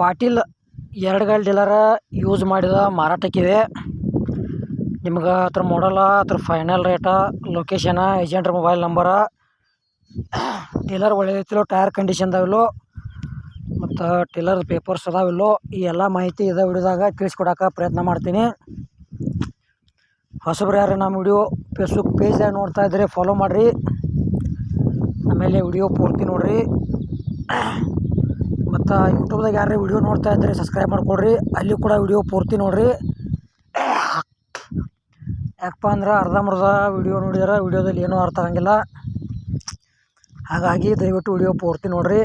ಪಾಟೀಲ್ ಎರಡು ಗಾಲ್ ಡೀಲರ ಯೂಸ್ ಮಾಡಿದ ಮಾರಾಟಕ್ಕಿದೆ. ನಿಮ್ಗೆ ಅದ್ರ ಮಾಡಲ್ಲ ಅದ್ರ ಫೈನಲ್ ರೇಟ ಲೊಕೇಶನ ಏಜೆಂಟ್ರ ಮೊಬೈಲ್ ನಂಬರ ಟೀಲರ್ ಒಳ್ಳೆಯಲ್ಲೋ ಟೈರ್ ಕಂಡೀಷನ್ದಾವಿಲ್ಲೋ ಮತ್ತು ಟೀಲರ್ ಪೇಪರ್ಸ್ ಅದಾವಿಲ್ಲೋ, ಈ ಎಲ್ಲ ಮಾಹಿತಿ ಇದೇ ವಿಡಿಯೋದಾಗ ತಿಳಿಸ್ಕೊಡಕ್ಕೆ ಪ್ರಯತ್ನ ಮಾಡ್ತೀನಿ. ಹೊಸಬ್ರು ಯಾರು ನಮ್ಮ ವಿಡಿಯೋ ಫೇಸ್ಬುಕ್ ಪೇಜ್ದಾಗ ನೋಡ್ತಾ ಇದ್ರೆ ಫಾಲೋ ಮಾಡಿರಿ. ಆಮೇಲೆ ವಿಡಿಯೋ ಪೂರ್ತಿ ನೋಡಿರಿ. ಮತ್ತು ಯೂಟ್ಯೂಬ್ದಾಗ ಯಾರೇ ವಿಡಿಯೋ ನೋಡ್ತಾ ಇದ್ದರೆ ಸಬ್ಸ್ಕ್ರೈಬ್ ಮಾಡ್ಕೊಳ್ರಿ. ಅಲ್ಲಿ ಕೂಡ ವಿಡಿಯೋ ಪೂರ್ತಿ ನೋಡಿರಿ. ಯಾಕಪ್ಪ ಅಂದ್ರೆ ಅರ್ಧಂಬರ್ಧ ವಿಡಿಯೋ ನೋಡಿದ್ರೆ ವಿಡಿಯೋದಲ್ಲಿ ಏನೂ ಅರ್ಥ ಆಗಂಗಿಲ್ಲ. ಹಾಗಾಗಿ ದಯವಿಟ್ಟು ವಿಡಿಯೋ ಪೂರ್ತಿ ನೋಡಿರಿ.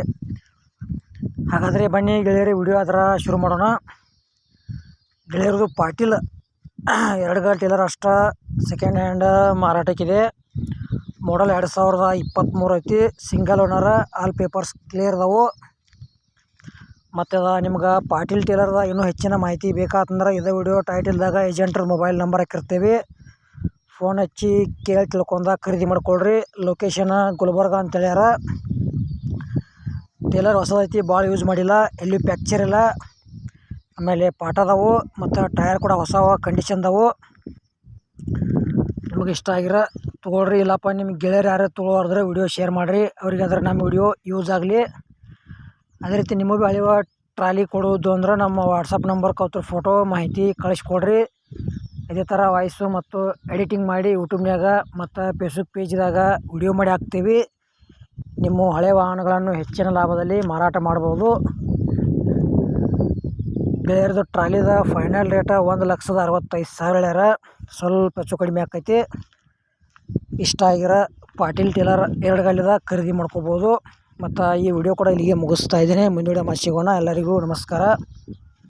ಹಾಗಾದರೆ ಬನ್ನಿ ಗೆಳೆಯರಿ ವಿಡಿಯೋ ಅದರ ಶುರು ಮಾಡೋಣ. ಗೆಳೆಯರದು ಪಾಟೀಲ್. ಎರಡು ಗಾಡಿ ಟೇಲರ್ ಅಷ್ಟ ಸೆಕೆಂಡ್ ಹ್ಯಾಂಡ್ ಮಾರಾಟಕ್ಕಿದೆ. ಮಾಡಲ್ ಎರಡು ಸಾವಿರದ ಇಪ್ಪತ್ತ್ಮೂರು ಐತಿ single owner all papers clear ಅದಾವು. ಮತ್ತು ಅದ ನಿಮ್ಗೆ ಪಾಟೀಲ್ ಟೇಲರ್ದ ಇನ್ನೂ ಹೆಚ್ಚಿನ ಮಾಹಿತಿ ಬೇಕಾತಂದ್ರೆ ಇದೇ ವಿಡಿಯೋ ಟೈಟಲ್ದಾಗ ಏಜೆಂಟ್ರ ಮೊಬೈಲ್ ನಂಬರ್ ಹಾಕಿರ್ತೀವಿ. ಫೋನ್ ಹಚ್ಚಿ ಕೇಳಿ ತಿಳ್ಕೊಂಡ ಖರೀದಿ ಮಾಡ್ಕೊಳ್ರಿ. ಲೊಕೇಶನ ಗುಲ್ಬರ್ಗ ಅಂತ ಹೇಳ್ಯಾರ. ಟೇಲರ್ ಹೊಸದೈತಿ ಭಾಳ ಯೂಸ್ ಮಾಡಿಲ್ಲ, ಎಲ್ಲಿ ಪ್ಯಾಕ್ಚರ್ ಇಲ್ಲ. ಆಮೇಲೆ ಪಾಠ ಅದಾವು, ಮತ್ತು ಟಯರ್ ಕೂಡ ಹೊಸವ ಕಂಡೀಷನ್ದವು ನಿಮಗೆ ಇಷ್ಟ ಆಗಿರ ತೊಗೊಳ್ರಿ, ಇಲ್ಲಪ್ಪ ನಿಮ್ಗೆ ಗೆಳೆಯರು ಯಾರು ತೊಗೊಳೋದ್ರೆ ವಿಡಿಯೋ ಶೇರ್ ಮಾಡಿರಿ. ಅವ್ರಿಗೆ ಅದ್ರ ನಮ್ಮ ವಿಡಿಯೋ ಯೂಸ್ ಆಗಲಿ. ಅದೇ ರೀತಿ ನಿಮಗೂ ಅಳಿವ ಟ್ರಾಲಿ ಕೊಡುವುದು ಅಂದ್ರೆ ನಮ್ಮ ವಾಟ್ಸಪ್ ನಂಬರ್ ಕೌತ್ರ ಫೋಟೋ ಮಾಹಿತಿ ಕಳಿಸ್ಕೊಡ್ರಿ. ಇದೇ ಥರ ವಾಯ್ಸು ಮತ್ತು ಎಡಿಟಿಂಗ್ ಮಾಡಿ ಯೂಟ್ಯೂಬ್ನಾಗ ಮತ್ತು ಫೇಸ್ಬುಕ್ ಪೇಜ್ದಾಗ ವಿಡಿಯೋ ಮಾಡಿ ಹಾಕ್ತೀವಿ. ನಿಮ್ಮ ಹಳೆ ವಾಹನಗಳನ್ನು ಹೆಚ್ಚಿನ ಲಾಭದಲ್ಲಿ ಮಾರಾಟ ಮಾಡ್ಬೋದು. ಗೆಳೆಯರದು ಟ್ರಾಲಿದ ಫೈನಲ್ ರೇಟ ಒಂದು ಲಕ್ಷದ ಅರವತ್ತೈದು ಸಾವಿರ ಹೇಳ್ಯಾರ. ಸ್ವಲ್ಪ ಹೆಚ್ಚು ಕಡಿಮೆ ಆಕೈತಿ. ಇಷ್ಟ ಆಗಿರೋ ಪಾಟೀಲ್ ಟೇಲರ್ ಎರಡು ಗಾಲಿದ ಖರೀದಿ ಮಾಡ್ಕೋಬೋದು. ಮತ್ತು ಈ ವಿಡಿಯೋ ಕೂಡ ಇಲ್ಲಿಗೆ ಮುಗಿಸ್ತಾ ಇದ್ದೀನಿ. ಮುಂದಿನ ವಿಡಿಯೋ ಸಿಗೋಣ. ಎಲ್ಲರಿಗೂ ನಮಸ್ಕಾರ.